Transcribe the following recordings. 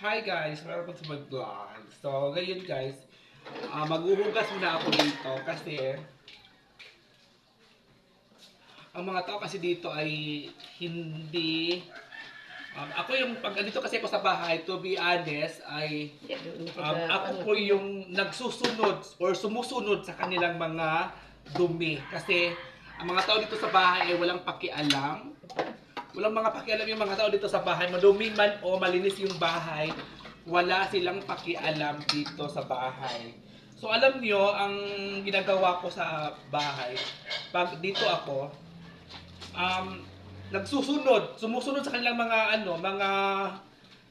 Hi guys, welcome to my vlog. So, ngayon guys, ah maghuhugas muna ako dito kasi ang mga tao kasi dito ay hindi um, ako yung pag dito kasi ako sa bahay, to be honest, ay um, ako po yung nagsusunod or sumusunod sa kanilang mga dumi. Kasi ang mga tao dito sa bahay ay walang pakialam walang mga pakialam yung mga tao dito sa bahay, madumi man o malinis yung bahay, wala silang pakialam dito sa bahay. So alam nyo, ang ginagawa ko sa bahay, pag dito ako, um, nagsusunod, sumusunod sa kanilang mga ano, mga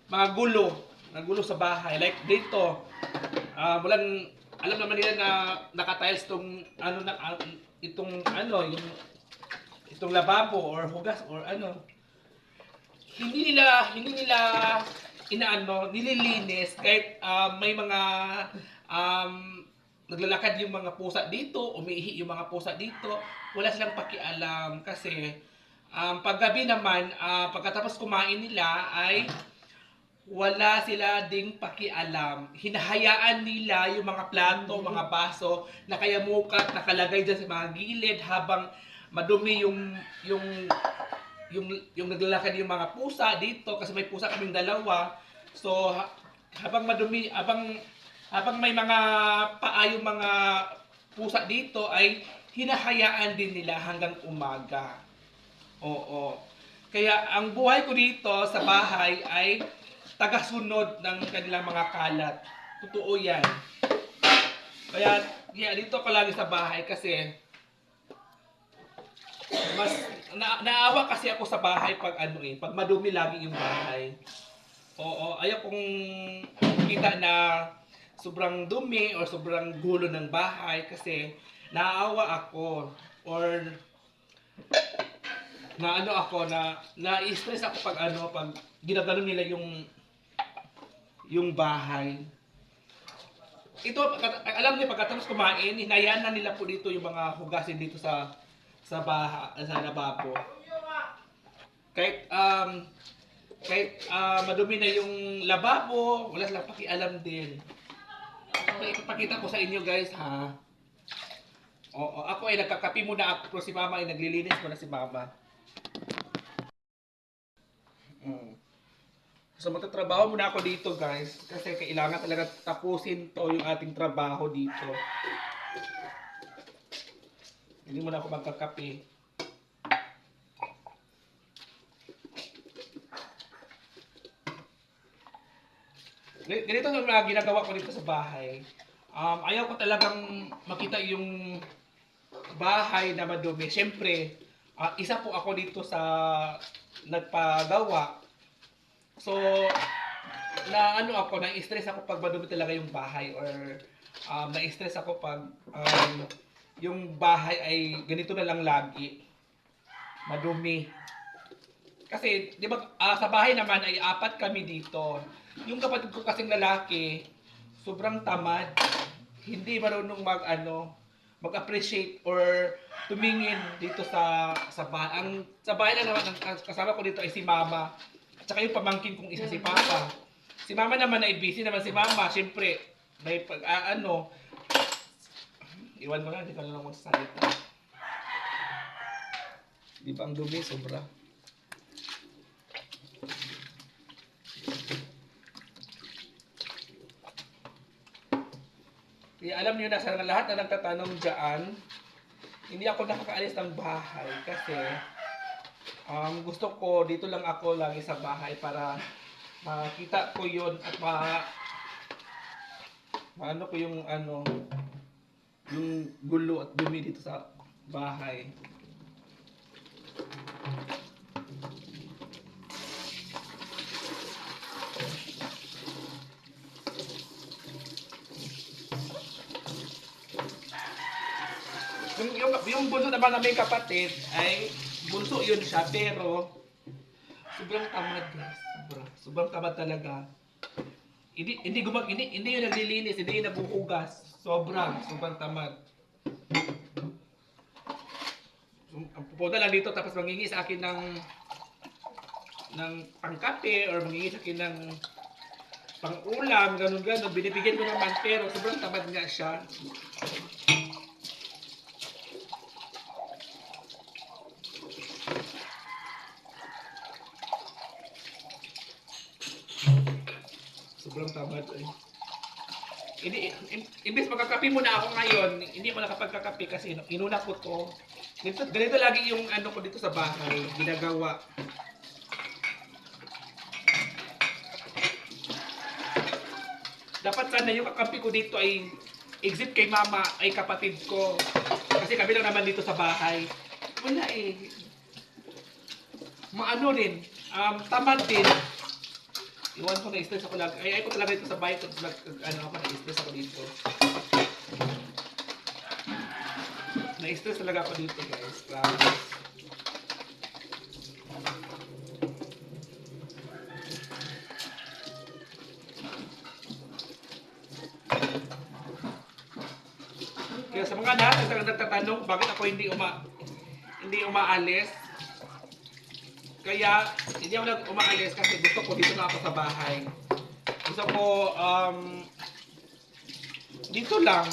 mga gulo, na gulo sa bahay. Like dito, ah walang alam naman nila na naka-tiles tong ano na ah, itong ano, yung itong lababo or hugas or ano hindi nila hindi nila inaano nililinis. Kahit ah, may mga um, naglalakad yung mga pusa dito umiihi yung mga pusa dito wala silang pakialam. Kasi um, paggabi naman ah, pagkatapos kumain nila ay wala sila ding pakialam. Hinahayaan nila yung mga plato, mga baso, nakayamukat, nakalagay dyan sa mga gilid habang madumi yung yung yung yung naglalakad yung mga pusa dito kasi may pusa kaming dalawa. So ha- habang madumi, habang habang may mga paa yung mga pusa dito ay hinahayaan din nila hanggang umaga. Oo. Kaya ang buhay ko dito sa bahay ay tagasunod ng kanilang mga kalat. Totoo yan. Kaya, yeah, dito ko lagi sa bahay kasi mas na, naawa kasi ako sa bahay pag ano eh, pag madumi lagi yung bahay. Oo, ayaw kong kita na sobrang dumi or sobrang gulo ng bahay kasi naawa ako or na ano ako na na-stress ako pag ano pag ginagano nila yung yung bahay. Ito alam niyo pagkatapos kumain, hinayaan na nila po dito yung mga hugasin dito sa sa baha sa lababo. Kahit um kahit ah, madumi na yung lababo, wala silang pakialam din. So, ipapakita ko sa inyo guys ha. Oo, ako ay nagkakapi muna ako pero si mama ay naglilinis muna si mama. Mm. So magtatrabaho muna ako dito guys kasi kailangan talaga tapusin to yung ating trabaho dito. Hindi muna ako magkakape. Gan- Ganito ang mga ginagawa ko dito sa bahay. Um, ayaw ko talagang makita yung bahay na madumi. Siyempre, ah, isa po ako dito sa nagpagawa. So, na ano ako, na-stress ako pag madumi talaga yung bahay or um, na-stress ako pag um, yung bahay ay ganito na lang lagi. Madumi. Kasi, di ba, ah, sa bahay naman ay apat kami dito. Yung kapatid ko kasing lalaki, sobrang tamad. Hindi marunong mag, ano, mag-appreciate or tumingin dito sa sa bahay. Ang sa bahay na naman ang kasama ko dito ay si Mama. At saka yung pamangkin kong isa si Papa. Si Mama naman ay busy naman si Mama. Siyempre, may pag ah, ano, iwan ko na, hindi ka na lang magsasalita. Di ba ang dumi, sobra. Kaya alam niyo na sa lahat na nagtatanong dyan, hindi ako nakakaalis ng bahay kasi um, gusto ko dito lang ako lagi sa bahay para makita ko yun at ma maano ko yung ano yung gulo at dumi dito sa bahay. Yung, yung, yung bunso naman na may kapatid ay bunso yun siya pero sobrang tamad guys. Sobra. Sobrang tamad talaga. Hindi hindi gumag hindi hindi yun naglilinis, hindi yun nabuhugas. Sobra, sobrang tamad. So, ang pupunta lang dito tapos mangingi sa akin ng ng pangkape or mangingi sa akin ng pang ulam, ganun ganun. Binibigyan ko naman pero sobrang tamad nga siya. Sobrang tamad eh. Hindi, im- imbes magkakape muna ako ngayon, hindi ako nakapagkakape kasi inuna ko to. Ganito, ganito lagi yung ano ko dito sa bahay, ginagawa. Dapat sana yung kakampi ko dito ay exit kay mama ay kapatid ko. Kasi kami lang naman dito sa bahay. Wala eh. Maano rin, um, tamad din. Iwan ko na stress ako lang. Ay, ay ko talaga dito sa bahay. Pag, pag, ano ako, na-stress ako dito. Na-stress talaga ako dito, guys. Promise. Kaya sa mga lahat na nagtatanong bakit ako hindi uma hindi umaalis. Kaya hindi ako nag umaalis kasi gusto ko dito na ako sa bahay. Gusto ko um dito lang.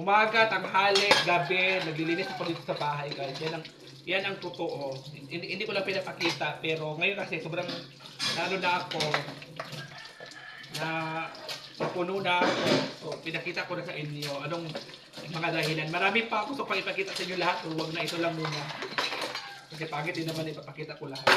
Umaga, tanghali, gabi, naglilinis ako dito sa bahay guys. Yan ang, yan ang totoo. Hindi, hindi ko lang pinapakita, pero ngayon kasi sobrang lalo na ako na puno na ako. So, pinakita ko na sa inyo anong mga dahilan. Marami pa ako so pang ipakita sa inyo lahat. So, huwag na ito lang muna. Kasi pangit din naman ipapakita ko lahat.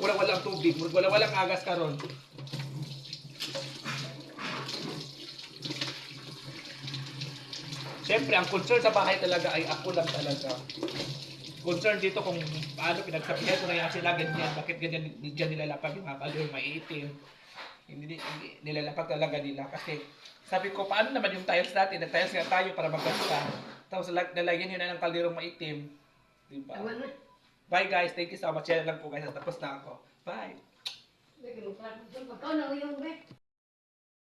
Wala walang tubig, wala walang agas karon. Siyempre, ang concern sa bahay talaga ay ako lang talaga. Concern dito kung paano pinagsabihan ko na yan sila ganyan, bakit ganyan dyan nilalapag yung mga kalor, maiitim. Hindi, hindi nilalapag talaga nila kasi sabi ko, paano naman yung tiles natin? Nag-tiles nga tayo para magkasta. Tapos lag- nalagyan nyo na ng kalderong maitim. Diba? Bye guys, thank you so much. Yan lang po guys, tapos na ako. Bye!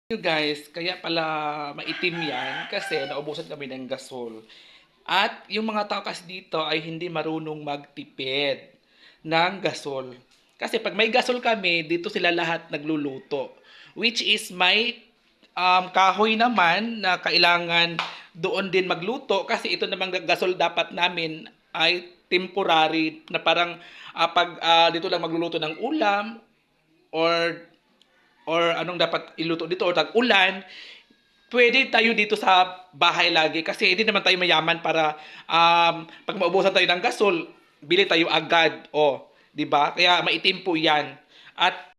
You guys, kaya pala maitim yan kasi naubusan kami ng gasol. At yung mga tao kasi dito ay hindi marunong magtipid ng gasol. Kasi pag may gasol kami, dito sila lahat nagluluto. Which is may um, kahoy naman na kailangan doon din magluto kasi ito namang gasol dapat namin ay temporary na parang ah, pag ah, dito lang magluluto ng ulam or or anong dapat iluto dito or tag-ulan, pwede tayo dito sa bahay lagi kasi hindi naman tayo mayaman para um, pag maubusan tayo ng gasol, bili tayo agad. O, 'di ba? Kaya maitim po 'yan. At